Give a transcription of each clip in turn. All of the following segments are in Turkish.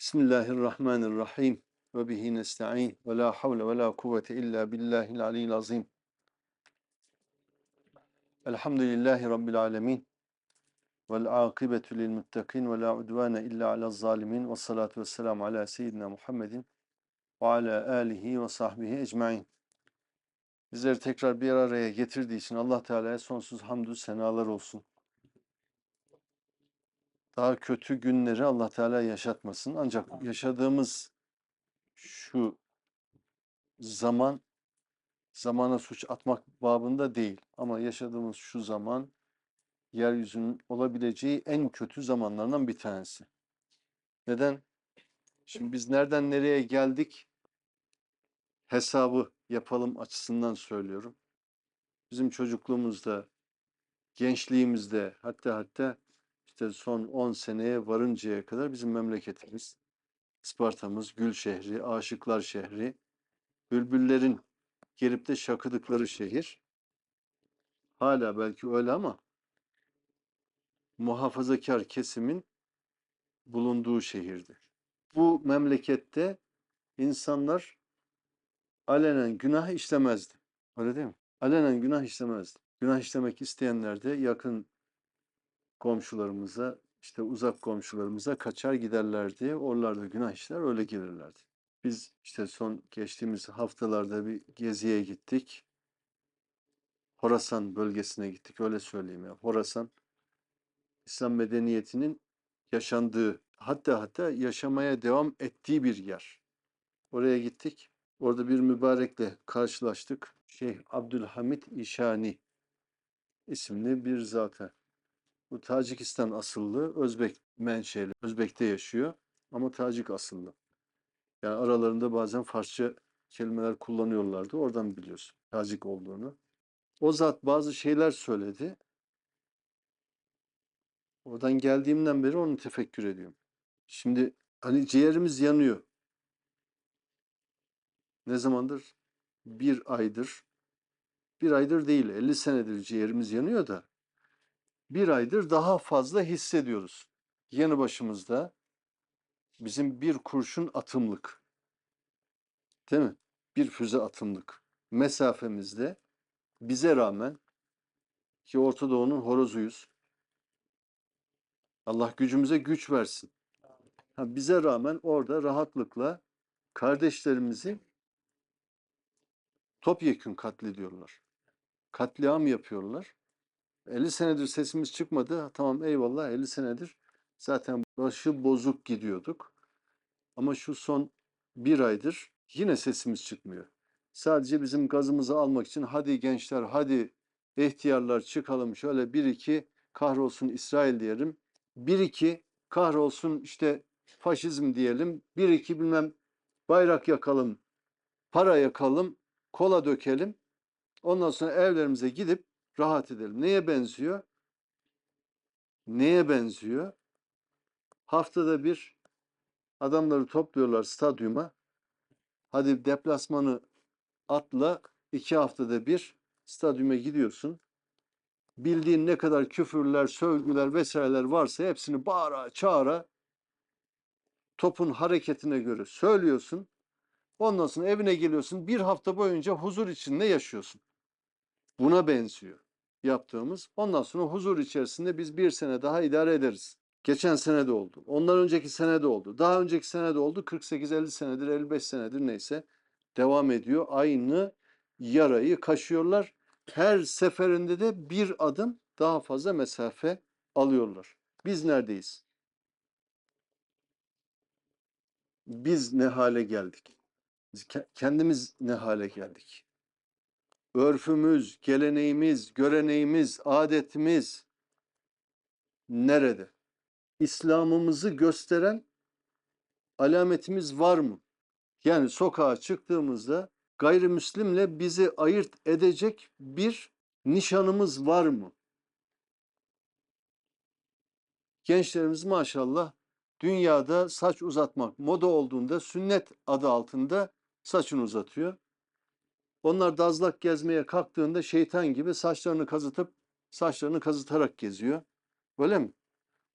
Bismillahirrahmanirrahim. Ve bihi nesta'in. Ve la havle ve la kuvvete illa billahil aliyyil azim. Elhamdülillahi Rabbil alemin. Vel akibetu lil muttakin ve la udvane illa alel zalimin. Ve salatu ve selamu ala seyyidina Muhammedin ve ala alihi ve sahbihi ecmain. Bizleri tekrar bir araya getirdiği için Allah Teala'ya sonsuz hamdü senalar olsun. Daha kötü günleri Allah Teala yaşatmasın. Ancak yaşadığımız şu zaman zamana suç atmak babında değil ama yaşadığımız şu zaman yeryüzünün olabileceği en kötü zamanlarından bir tanesi. Neden? Şimdi biz nereden nereye geldik hesabı yapalım açısından söylüyorum. Bizim çocukluğumuzda, gençliğimizde hatta hatta işte son 10 seneye varıncaya kadar bizim memleketimiz, Isparta'mız, Gül şehri, Aşıklar şehri, bülbüllerin gelip de şakıdıkları şehir. Hala belki öyle ama muhafazakar kesimin bulunduğu şehirdi. Bu memlekette insanlar alenen günah işlemezdi. Öyle değil mi? Alenen günah işlemezdi. Günah işlemek isteyenler de yakın komşularımıza, işte uzak komşularımıza kaçar giderlerdi. Oralarda günah işler, öyle gelirlerdi. Biz işte son geçtiğimiz haftalarda bir geziye gittik. Horasan bölgesine gittik, öyle söyleyeyim ya. Horasan, İslam medeniyetinin yaşandığı, hatta hatta yaşamaya devam ettiği bir yer. Oraya gittik. Orada bir mübarekle karşılaştık. Şeyh Abdülhamit İşani isimli bir zata. Bu Tacikistan asıllı, Özbek menşeli, Özbek'te yaşıyor ama Tacik asıllı. Yani aralarında bazen Farsça kelimeler kullanıyorlardı. Oradan biliyorsun Tacik olduğunu. O zat bazı şeyler söyledi. Oradan geldiğimden beri onu tefekkür ediyorum. Şimdi hani ciğerimiz yanıyor. Ne zamandır? Bir aydır. Bir aydır değil, 50 senedir ciğerimiz yanıyor da bir aydır daha fazla hissediyoruz. Yanı başımızda bizim bir kurşun atımlık. Değil mi? Bir füze atımlık. Mesafemizde bize rağmen ki Orta Doğu'nun horozuyuz. Allah gücümüze güç versin. Ha, bize rağmen orada rahatlıkla kardeşlerimizi topyekün katlediyorlar. Katliam yapıyorlar. 50 senedir sesimiz çıkmadı. Tamam eyvallah 50 senedir zaten başı bozuk gidiyorduk. Ama şu son bir aydır yine sesimiz çıkmıyor. Sadece bizim gazımızı almak için hadi gençler hadi ihtiyarlar çıkalım şöyle bir iki kahrolsun İsrail diyelim. Bir iki kahrolsun işte faşizm diyelim. Bir iki bilmem bayrak yakalım, para yakalım, kola dökelim. Ondan sonra evlerimize gidip rahat edelim. Neye benziyor? Neye benziyor? Haftada bir adamları topluyorlar stadyuma. Hadi deplasmanı atla iki haftada bir stadyuma gidiyorsun. Bildiğin ne kadar küfürler, sövgüler vesaireler varsa hepsini bağıra çağıra topun hareketine göre söylüyorsun. Ondan sonra evine geliyorsun. Bir hafta boyunca huzur içinde yaşıyorsun. Buna benziyor yaptığımız. Ondan sonra huzur içerisinde biz bir sene daha idare ederiz. Geçen sene de oldu. Ondan önceki sene de oldu. Daha önceki sene de oldu. 48-50 senedir, 55 senedir neyse devam ediyor. Aynı yarayı kaşıyorlar. Her seferinde de bir adım daha fazla mesafe alıyorlar. Biz neredeyiz? Biz ne hale geldik? Kendimiz ne hale geldik? Örfümüz, geleneğimiz, göreneğimiz, adetimiz nerede? İslam'ımızı gösteren alametimiz var mı? Yani sokağa çıktığımızda gayrimüslimle bizi ayırt edecek bir nişanımız var mı? Gençlerimiz maşallah dünyada saç uzatmak moda olduğunda sünnet adı altında saçını uzatıyor. Onlar dazlak gezmeye kalktığında şeytan gibi saçlarını kazıtıp saçlarını kazıtarak geziyor. Öyle mi?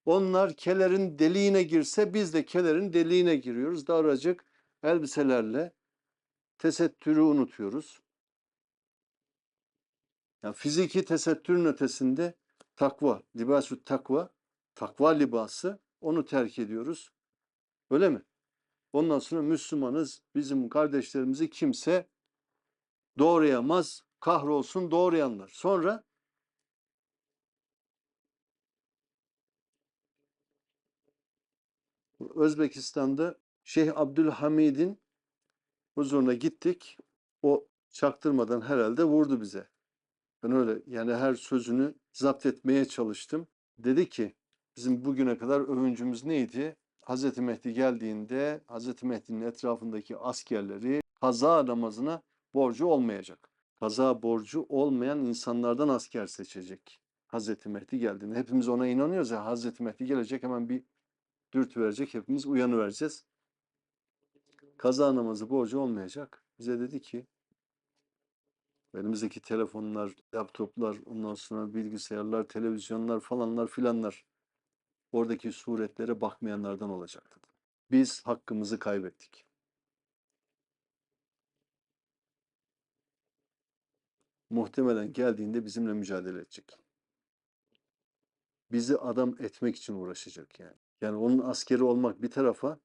Onlar kelerin deliğine girse biz de kelerin deliğine giriyoruz. Daracık elbiselerle tesettürü unutuyoruz. Yani fiziki tesettürün ötesinde takva, libasü takva, takva libası onu terk ediyoruz. Öyle mi? Ondan sonra Müslümanız. Bizim kardeşlerimizi kimse doğrayamaz. Kahrolsun doğrayanlar. Sonra Özbekistan'da Şeyh Abdülhamid'in huzuruna gittik. O çaktırmadan herhalde vurdu bize. Ben öyle yani her sözünü zapt etmeye çalıştım. Dedi ki bizim bugüne kadar övüncümüz neydi? Hazreti Mehdi geldiğinde Hazreti Mehdi'nin etrafındaki askerleri kaza namazına borcu olmayacak. Kaza borcu olmayan insanlardan asker seçecek. Hazreti Mehdi geldiğinde. Hepimiz ona inanıyoruz ya Hazreti Mehdi gelecek hemen bir dürtü verecek. Hepimiz uyanıvereceğiz. Kaza namazı borcu olmayacak. Bize dedi ki elimizdeki telefonlar, laptoplar, ondan sonra bilgisayarlar, televizyonlar falanlar filanlar oradaki suretlere bakmayanlardan olacaktı. Biz hakkımızı kaybettik. Muhtemelen geldiğinde bizimle mücadele edecek. Bizi adam etmek için uğraşacak yani. Yani onun askeri olmak bir tarafa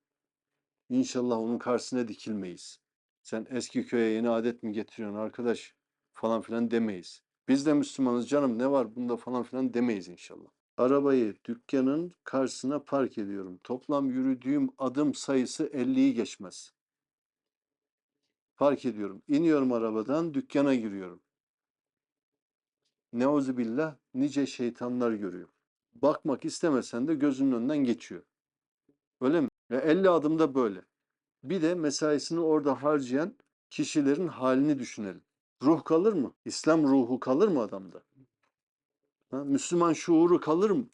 inşallah onun karşısına dikilmeyiz. Sen eski köye yeni adet mi getiriyorsun arkadaş falan filan demeyiz. Biz de Müslümanız canım ne var bunda falan filan demeyiz inşallah. Arabayı dükkanın karşısına park ediyorum. Toplam yürüdüğüm adım sayısı 50'yi geçmez. Park ediyorum. İniyorum arabadan dükkana giriyorum. Neuzubillah nice şeytanlar görüyor. Bakmak istemesen de gözünün önünden geçiyor. Öyle mi? Ve 50 adımda böyle. Bir de mesaisini orada harcayan kişilerin halini düşünelim. Ruh kalır mı? İslam ruhu kalır mı adamda? Ha? Müslüman şuuru kalır mı?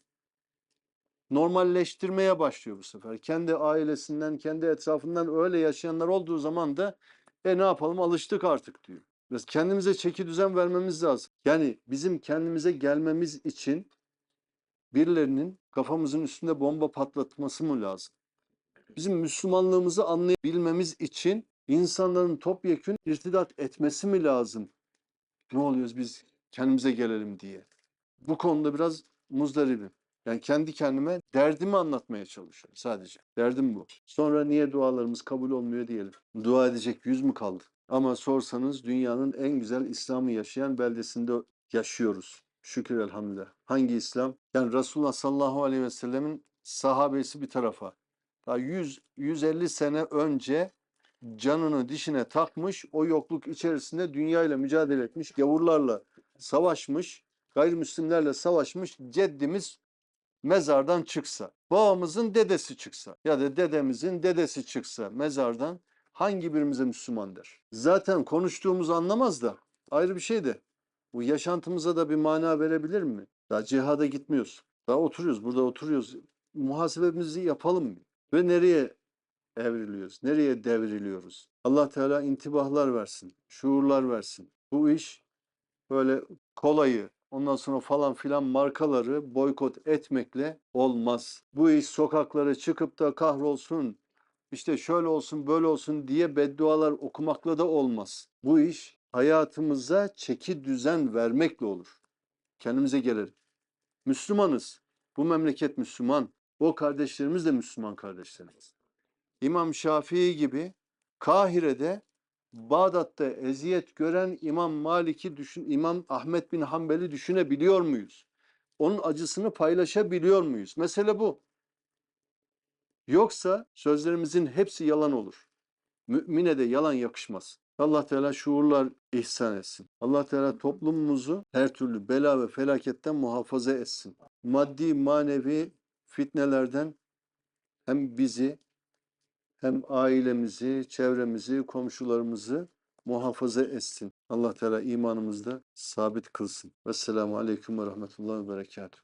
Normalleştirmeye başlıyor bu sefer. Kendi ailesinden, kendi etrafından öyle yaşayanlar olduğu zaman da e ne yapalım alıştık artık diyor. Biz kendimize çeki düzen vermemiz lazım. Yani bizim kendimize gelmemiz için birilerinin kafamızın üstünde bomba patlatması mı lazım? Bizim Müslümanlığımızı anlayabilmemiz için insanların topyekün irtidat etmesi mi lazım? Ne oluyoruz biz kendimize gelelim diye. Bu konuda biraz muzdaribim. Yani kendi kendime derdimi anlatmaya çalışıyorum sadece. Derdim bu. Sonra niye dualarımız kabul olmuyor diyelim. Dua edecek yüz mü kaldı? Ama sorsanız dünyanın en güzel İslam'ı yaşayan beldesinde yaşıyoruz. Şükür elhamdülillah. Hangi İslam? Yani Resulullah sallallahu aleyhi ve sellemin sahabesi bir tarafa. Daha 100 150 sene önce canını dişine takmış, o yokluk içerisinde dünyayla mücadele etmiş, gavurlarla savaşmış, gayrimüslimlerle savaşmış ceddimiz mezardan çıksa, babamızın dedesi çıksa ya da dedemizin dedesi çıksa mezardan hangi birimize Müslüman der? Zaten konuştuğumuzu anlamaz da ayrı bir şey de bu yaşantımıza da bir mana verebilir mi? Daha cihada gitmiyoruz. Daha oturuyoruz, burada oturuyoruz. Muhasebemizi yapalım mı? Ve nereye evriliyoruz? Nereye devriliyoruz? Allah Teala intibahlar versin, şuurlar versin. Bu iş böyle kolayı, ondan sonra falan filan markaları boykot etmekle olmaz. Bu iş sokaklara çıkıp da kahrolsun, işte şöyle olsun böyle olsun diye beddualar okumakla da olmaz. Bu iş hayatımıza çeki düzen vermekle olur. Kendimize gelelim. Müslümanız. Bu memleket Müslüman. O kardeşlerimiz de Müslüman kardeşlerimiz. İmam Şafii gibi Kahire'de Bağdat'ta eziyet gören İmam Malik'i düşün, İmam Ahmet bin Hanbel'i düşünebiliyor muyuz? Onun acısını paylaşabiliyor muyuz? Mesele bu. Yoksa sözlerimizin hepsi yalan olur. Mümine de yalan yakışmaz. Allah Teala şuurlar ihsan etsin. Allah Teala toplumumuzu her türlü bela ve felaketten muhafaza etsin. Maddi, manevi fitnelerden hem bizi hem ailemizi, çevremizi, komşularımızı muhafaza etsin. Allah Teala imanımızda sabit kılsın. Vesselamu Aleyküm ve Rahmetullahi ve Berekatuhu.